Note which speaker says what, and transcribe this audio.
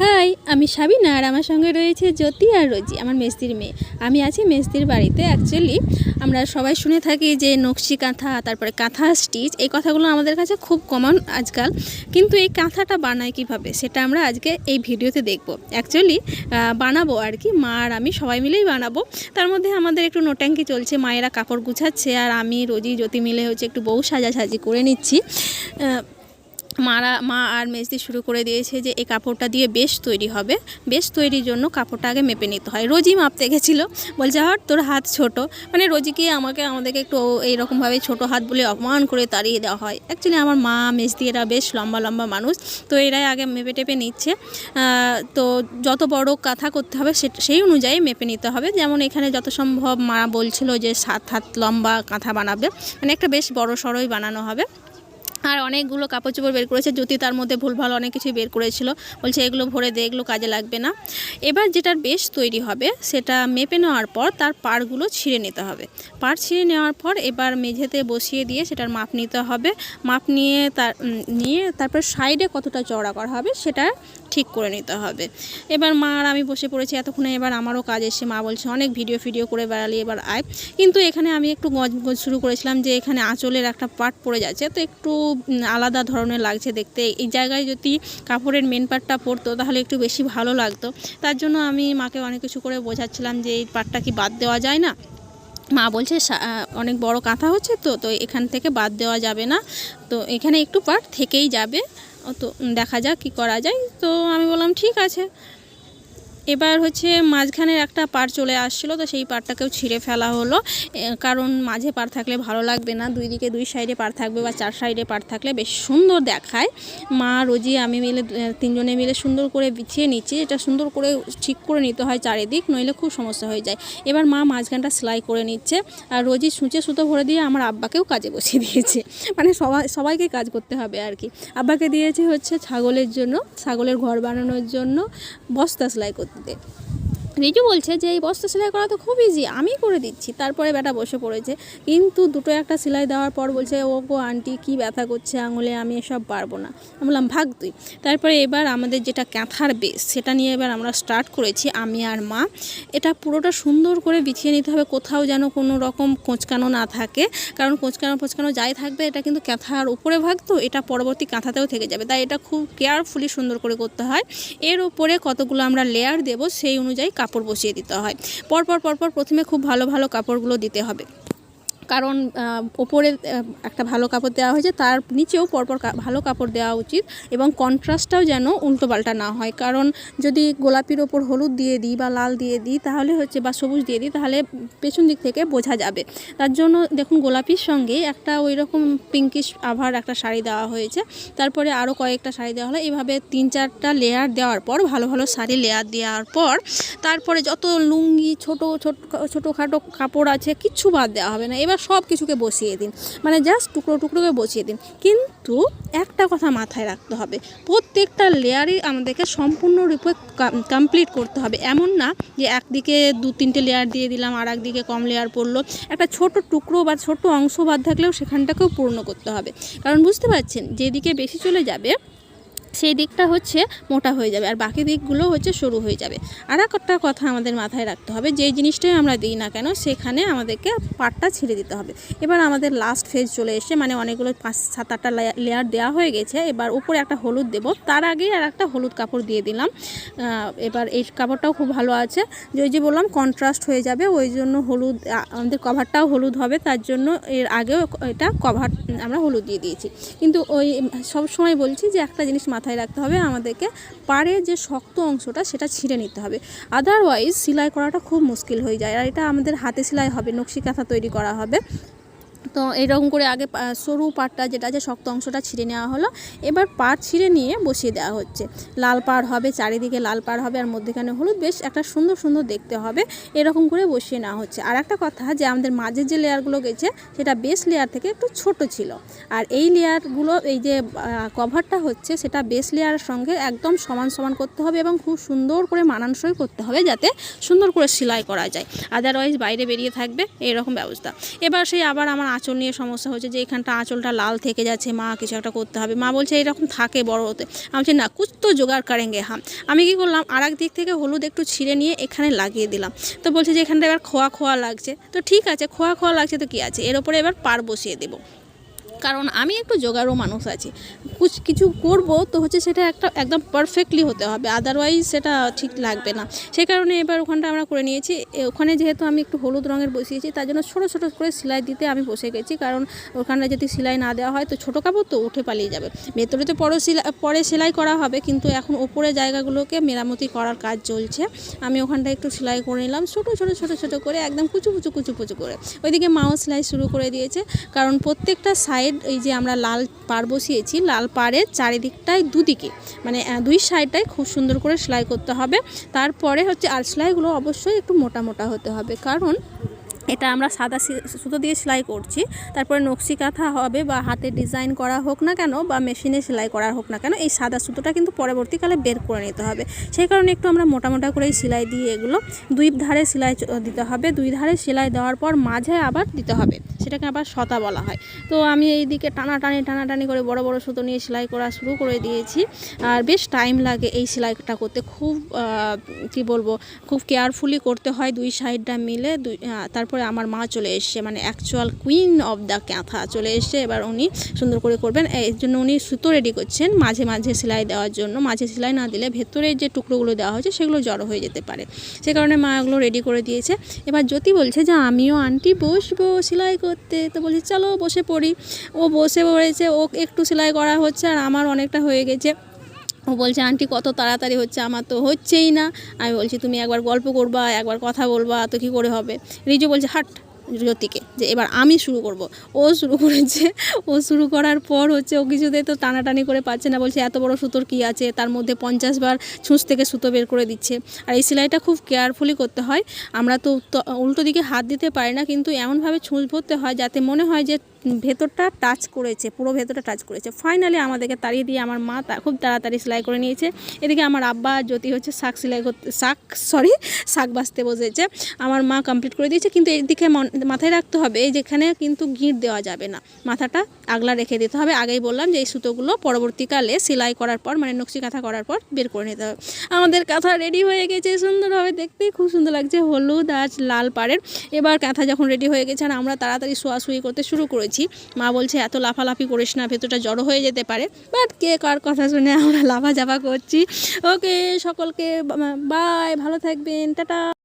Speaker 1: High, আমি সাবিনা আর আমার সঙ্গে রয়েছে জ্যোতি আর রোজি, আমার মেস্তির মেয়ে। আমি আছি মেস্তির বাড়িতে অ্যাকচুয়ালি আমরা সবাই শুনে থাকি যে নকশি কাঁথা, তারপরে কাঁথা স্টিচ, এই কথাগুলো আমাদের কাছে খুব কমন আজকাল। কিন্তু এই কাঁথাটা বানায় কীভাবে, সেটা আমরা আজকে এই ভিডিওতে দেখব। অ্যাকচুয়ালি বানাবো আর কি, মা আর আমি সবাই মিলেই বানাবো। তার মধ্যে আমাদের একটু নোট্যাঙ্কি চলছে, মায়েরা কাপড় গুছাচ্ছে, আর আমি, রোজি, জ্যোতি মিলে হচ্ছে একটু বউ সাজাসাজি করে নিচ্ছি। মারা, মা আর মেজদি শুরু করে দিয়েছে যে এই কাপড়টা দিয়ে বেশ তৈরি হবে। বেশ তৈরির জন্য কাপড়টা আগে মেপে নিতে হয়। রোজই মাপতে গেছিল। বলছে, হট, তোর হাত ছোট। মানে রোজিকে আমাকে, আমাদেরকে একটু এইরকমভাবে ছোট হাত বলে অপমান করে তাড়িয়ে দেওয়া হয়। অ্যাকচুয়ালি আমার মা, মেজদি এরা বেশ লম্বা লম্বা মানুষ, তো এরাই আগে মেপে টেপে নিচ্ছে। তো যত বড় কাঁথা করতে হবে সেই অনুযায়ী মেপে নিতে হবে। যেমন এখানে যত সম্ভব মা বলছিল যে সাত হাত লম্বা কাঁথা বানাবে। মানে একটা বেশ বড় সড়ই বানানো হবে। আর অনেকগুলো কাপড় চোপড় বের করেছে। জ্যোতি তার মধ্যে ভুলভাল অনেক কিছুই বের করেছিল। বলছে, এগুলো ভরে দে, এগুলো কাজে লাগবে না। এবার যেটার বেশ তৈরি হবে, সেটা মেপে নেওয়ার পর তার পাড়গুলো ছিঁড়ে নিতে হবে। পাড় ছিঁড়ে নেওয়ার পর এবার মেঝেতে বসিয়ে দিয়ে সেটার মাপ নিতে হবে। মাপ নিয়ে তার নিয়ে তারপর সাইডে কতটা চওড়া করা হবে সেটা ঠিক করে নিতে হবে। এবার মা আর আমি বসে পড়েছি, এতক্ষণে এবার আমারও কাজ এসে মা বলছে, অনেক ভিডিও, ফিডিও করে বেড়ালি, এবার আয়। কিন্তু এখানে আমি একটু গজ গজ শুরু করেছিলাম যে এখানে আঁচলের একটা পাট পড়ে যাচ্ছে, তো একটু আলাদা ধরনের লাগছে দেখতে। এই জায়গায় যদি কাপড়ের মেন পার্টটা পরতো তাহলে একটু বেশি ভালো লাগতো। তার জন্য আমি মাকে অনেক কিছু করে বোঝাচ্ছিলাম যে এই পার্টটা কি বাদ দেওয়া যায় না? মা বলছে অনেক বড় কাঁথা হচ্ছে তো তো এখান থেকে বাদ দেওয়া যাবে না। তো এখানে একটু পার্ট থেকেই যাবে। তো দেখা যাক কি করা যায়। তো আমি বললাম, ঠিক আছে। এবার হচ্ছে মাঝখানের একটা পার চলে আসছিল, তো সেই পারটাকেও ছিঁড়ে ফেলা হলো। কারণ মাঝে পার থাকলে ভালো লাগবে না, দুই দিকে দুই সাইডে পার থাকবে বা চার সাইডে পার থাকলে বেশ সুন্দর দেখায়। মা, রোজি, আমি মিলে তিনজনে মিলে সুন্দর করে বিছিয়ে নিচ্ছি, এটা সুন্দর করে ঠিক করে নিতে হয় চারিদিক, নইলে খুব সমস্যা হয়ে যায়। এবার মা মাঝখানটা সেলাই করে নিচ্ছে, আর রোজি সূচে সুতো ভরে দিয়ে আমার আব্বাকেও কাজে বসিয়ে দিয়েছে। মানে সবাই, সবাইকে কাজ করতে হবে আর কি। আব্বাকে দিয়েছে হচ্ছে ছাগলের জন্য, ছাগলের ঘর বানানোর জন্য বস্তা সেলাই করতে। で。রিজু বলছে যে, এই বস্তা সেলাই করা তো খুব ইজি আমি করে দিচ্ছি। তারপরে ব্যাটা বসে পড়েছে। কিন্তু দুটো একটা সেলাই দেওয়ার পর বলছে, ও গো আন্টি, কি ব্যথা করছে আঙুলে, আমি এসব পারব না। আমি বললাম, ভাগ তুই। তারপরে এবার আমাদের যেটা ক্যাথার বেস সেটা নিয়ে এবার আমরা স্টার্ট করেছি, আমি আর মা। এটা পুরোটা সুন্দর করে বিছিয়ে নিতে হবে, কোথাও যেন কোনো রকম কোঁচকানো না থাকে। কারণ কোঁচকানো ফোচকানো যাই থাকবে, এটা কিন্তু ক্যাথার উপরে ভাগ তো, এটা পরবর্তী কাঁথাতেও থেকে যাবে। তাই এটা খুব কেয়ারফুলি সুন্দর করে করতে হয়। এর উপরে কতগুলো আমরা লেয়ার দেব, সেই অনুযায়ী কাপড় বসিয়ে দিতে হয়। পরপর পরপর প্রথমে খুব ভালো ভালো কাপড়গুলো দিতে হবে। কারণ ওপরে একটা ভালো কাপড় দেওয়া হয়েছে, তার নিচেও পরপর ভালো কাপড় দেওয়া উচিত এবং কন্ট্রাস্টটাও যেন উল্টোপাল্টা না হয়। কারণ, যদি গোলাপির ওপর হলুদ দিয়ে দিই বা লাল দিয়ে দিই, তাহলে হচ্ছে, বা সবুজ দিয়ে দিই, তাহলে পেছন দিক থেকে বোঝা যাবে। তার জন্য দেখুন, গোলাপির সঙ্গে একটা ওই রকম পিঙ্কিশ আভার একটা শাড়ি দেওয়া হয়েছে। তারপরে আরও কয়েকটা শাড়ি দেওয়া হলো। এইভাবে তিন চারটা লেয়ার দেওয়ার পর, ভালো ভালো শাড়ি লেয়ার দেওয়ার পর, তারপরে যত লুঙ্গি, ছোট ছোট, ছোটোখাটো কাপড় আছে, কিচ্ছু বাদ দেওয়া হবে না। এবার সব কিছুকে বসিয়ে দিন। মানে জাস্ট টুকরো টুকরোকে বসিয়ে দিন। কিন্তু একটা কথা মাথায় রাখতে হবে। প্রত্যেকটা লেয়ারই আমাদেরকে সম্পূর্ণরূপে কমপ্লিট করতে হবে। এমন না যে একদিকে দু তিনটে লেয়ার দিয়ে দিলাম আর একদিকে কম লেয়ার পড়ল। একটা ছোট টুকরো বা ছোট অংশ বাদ থাকলেও সেখানটাকেও পূর্ণ করতে হবে। কারণ বুঝতে পারছেন, যেদিকে বেশি চলে যাবে সেই দিকটা হচ্ছে মোটা হয়ে যাবে আর বাকি দিকগুলো হচ্ছে সরু হয়ে যাবে। আর একটা কথা আমাদের মাথায় রাখতে হবে যে জিনিসটাই আমরা দিই না কেন সেখানে আমাদেরকে পাটটা ছেড়ে দিতে হবে। এবার আমাদের লাস্ট ফেজ চলে এসে মানে অনেকগুলো পাঁচ, সাত, আটটা লেয়ার দেওয়া হয়ে গেছে। এবার উপরে একটা হলুদ দেব, তার আগেই আর একটা হলুদ কাপড় দিয়ে দিলাম। এবার এই কাপড়টাও খুব ভালো আছে। যে ওই যে বললাম কন্ট্রাস্ট হয়ে যাবে, ওই জন্য হলুদ আমাদের কভারটাও হলুদ হবে, তার জন্য এর আগেও এটা কভার আমরা হলুদ দিয়ে দিয়েছি। কিন্তু ওই সব সময় বলছি যে একটা জিনিস মাথায় রাখতে হবে, আমাদেরকে পাড়ের যে শক্ত অংশটা সেটা ছিঁড়ে নিতে হবে। আদারওয়াইজ সেলাই করাটা খুব মুশকিল হয়ে যায়। আর এটা আমাদের হাতে সেলাই হবে, নকশি কাঁথা তৈরি করা হবে। তো এরকম করে আগে সরু পাটটা যেটা আছে, শক্ত অংশটা ছিঁড়ে নেওয়া হলো। এবার পাট ছিঁড়ে নিয়ে বসিয়ে দেওয়া হচ্ছে। লাল পাড় হবে, চারিদিকে লাল পাড় হবে, আর মধ্যেখানে হলুদ। বেশ একটা সুন্দর সুন্দর দেখতে হবে। এরকম করে বসিয়ে নেওয়া হচ্ছে। আর একটা কথা যে, আমাদের মাঝের যে লেয়ারগুলো গেছে, সেটা বেস লেয়ার থেকে একটু ছোট ছিল। আর এই লেয়ারগুলো এই যে কভারটা হচ্ছে, সেটা বেস লেয়ারের সঙ্গে একদম সমান সমান করতে হবে এবং খুব সুন্দর করে মানানসই করতে হবে যাতে সুন্দর করে সেলাই করা যায়। আদারওয়াইজ বাইরে বেরিয়ে থাকবে, এরকম ব্যবস্থা। এবার সেই আবার আমার আঁচল আঁচল নিয়ে সমস্যা হচ্ছে যে এখানটা আঁচলটা লাল থেকে যাচ্ছে, মা কিছু একটা করতে হবে। মা বলছে, এরকম থাকে বড় হতে। আমি বলছি, না কুচ তো জোগাড় গে হাম আমি কি করলাম আর দিক থেকে হলুদ একটু ছিঁড়ে নিয়ে এখানে লাগিয়ে দিলাম। তো বলছে যে, এখানটা এবার খোয়া খোয়া লাগছে। তো ঠিক আছে, খোয়া খোয়া লাগছে তো কী আছে? এর ওপরে এবার পার বসিয়ে দেবো। কারণ আমি একটু জোগাড়ও মানুষ আছি। কুছ, কিছু করব তো হচ্ছে সেটা একটা একদম পারফেক্টলি হতে হবে আদারওয়াইজ সেটা ঠিক লাগবে না। সেই কারণে এবার ওখানটা আমরা করে নিয়েছি। ওখানে যেহেতু আমি একটু হলুদ রঙের বসিয়েছি, তার জন্য ছোটো ছোটো করে সেলাই দিতে আমি বসে গেছি। কারণ ওখানে যদি সেলাই না দেওয়া হয় তো ছোটো কাপড় তো উঠে পালিয়ে যাবে। ভেতরে তো পরে সেলাই পরে সেলাই করা হবে, কিন্তু এখন ওপরে জায়গাগুলোকে মেরামতি করার কাজ চলছে। আমি ওখানটা একটু সেলাই করে নিলাম, ছোটো ছোটো ছোটো ছোটো করে একদম কুচু কুচু কুচু কুচু করে। ওইদিকে মাও সেলাই শুরু করে দিয়েছে। কারণ প্রত্যেকটা সাইড এই যে আমরা লাল পাড় বসিয়েছি, লাল পাড়ের চারিদিকটায় দুদিকে। মানে দুই সাইডটায় খুব সুন্দর করে সেলাই করতে হবে। তারপরে হচ্ছে, আর সেলাইগুলো অবশ্যই একটু মোটা মোটা হতে হবে। কারণ এটা আমরা সাদা সুতো দিয়ে সেলাই করছি। তারপরে নকশি কাঁথা হবে বা হাতে ডিজাইন করা হোক না কেন বা মেশিনে সেলাই করা হোক না কেন এই সাদা সুতোটা কিন্তু পরবর্তীকালে বের করে নিতে হবে। সেই কারণে একটু আমরা মোটা মোটা করেই সেলাই দিয়ে এগুলো দুই ধারে সেলাই দিতে হবে। দুই ধারে সেলাই দেওয়ার পর মাঝে আবার দিতে হবে। সেটাকে আবার সতা বলা হয়। তো আমি এই দিকে টানাটানি টানাটানি করে বড় বড় সুতো নিয়ে সেলাই করা শুরু করে দিয়েছি। আর বেশ টাইম লাগে এই সেলাইটা করতে। খুব কি বলব খুব কেয়ারফুলি করতে হয় দুই সাইডটা মিলে। দুই আহ, তারপরে আমার মা চলে এসছে। মানে অ্যাকচুয়াল কুইন অফ দ্য ক্যাথা চলে এসছে। এবার উনি সুন্দর করে করবেন। এর জন্য উনি সুতো রেডি করছেন মাঝে মাঝে সেলাই দেওয়ার জন্য। মাঝে সেলাই না দিলে ভেতরে যে টুকরোগুলো দেওয়া হয়েছে সেগুলো জড়ো হয়ে যেতে পারে। সে কারণে মা এগুলো রেডি করে দিয়েছে। এবার জ্যোতি বলছে যে, আমিও আন্টি বসবো সেলাই করতে। তো বলছি, চলো বসে পড়ি। ও বসে পড়েছে। ও একটু সেলাই করা হচ্ছে আর আমার অনেকটা হয়ে গেছে। ও বলছে, আন্টি, কত তাড়াতাড়ি হচ্ছে, আমার তো হচ্ছেই না। আমি বলছি, তুমি একবার গল্প করবা, একবার কথা বলবা, তো কী করে হবে? রিজু বলছে, হাট, জ্যোতিকে, যে এবার আমি শুরু করব। ও শুরু করেছে। ও শুরু করার পর হচ্ছে ও কিছুতেই তো টানাটানি করে পাচ্ছে না, বলছে, এত বড় সুতোর কী আছে? তার মধ্যে পঞ্চাশ বার ছুঁচ থেকে সুতো বের করে দিচ্ছে। আর এই সেলাইটা খুব কেয়ারফুলি করতে হয়। আমরা তো উল্টো দিকে হাত দিতে পারি না, কিন্তু এমনভাবে ছুঁচ ভরতে হয়, যাতে মনে হয় যে ভেতরটা টাচ করেছে, পুরো ভেতরটা টাচ করেছে। ফাইনালি আমাদেরকে তাড়িয়ে দিয়ে আমার মা খুব তাড়াতাড়ি সেলাই করে নিয়েছে। এদিকে আমার আব্বা জ্যোতি হচ্ছে শাক সেলাই করতে, শাক সরি শাক বাঁচতে বসেছে। আমার মা কমপ্লিট করে দিয়েছে, কিন্তু এদিকে মাথায় রাখতে হবে, এই যেখানে কিন্তু গিঁট দেওয়া যাবে না। মাথাটা আগলা রেখে দিতে হবে। আগেই বললাম যে এই সুতোগুলো পরবর্তীকালে সেলাই করার পর মানে নকশি কাঁথা করার পর বের করে নিতে হবে। আমাদের কাঁথা রেডি হয়ে গেছে সুন্দরভাবে দেখতেই খুব সুন্দর লাগছে। হলুদ আর লাল পাড়ের। এবার কাঁথা যখন রেডি হয়ে গেছে আর আমরা তাড়াতাড়ি শোয়াশুয়ি করতে শুরু করেছি। মা বলছে, এত লাফালাফি করিস না, ভেতরটা জড়ো হয়ে যেতে পারে। বাট কে কার কথা শুনে আমরা লাফা জাফা করছি। ওকে, সকলকে বাই, ভালো থাকবেন, টাটা।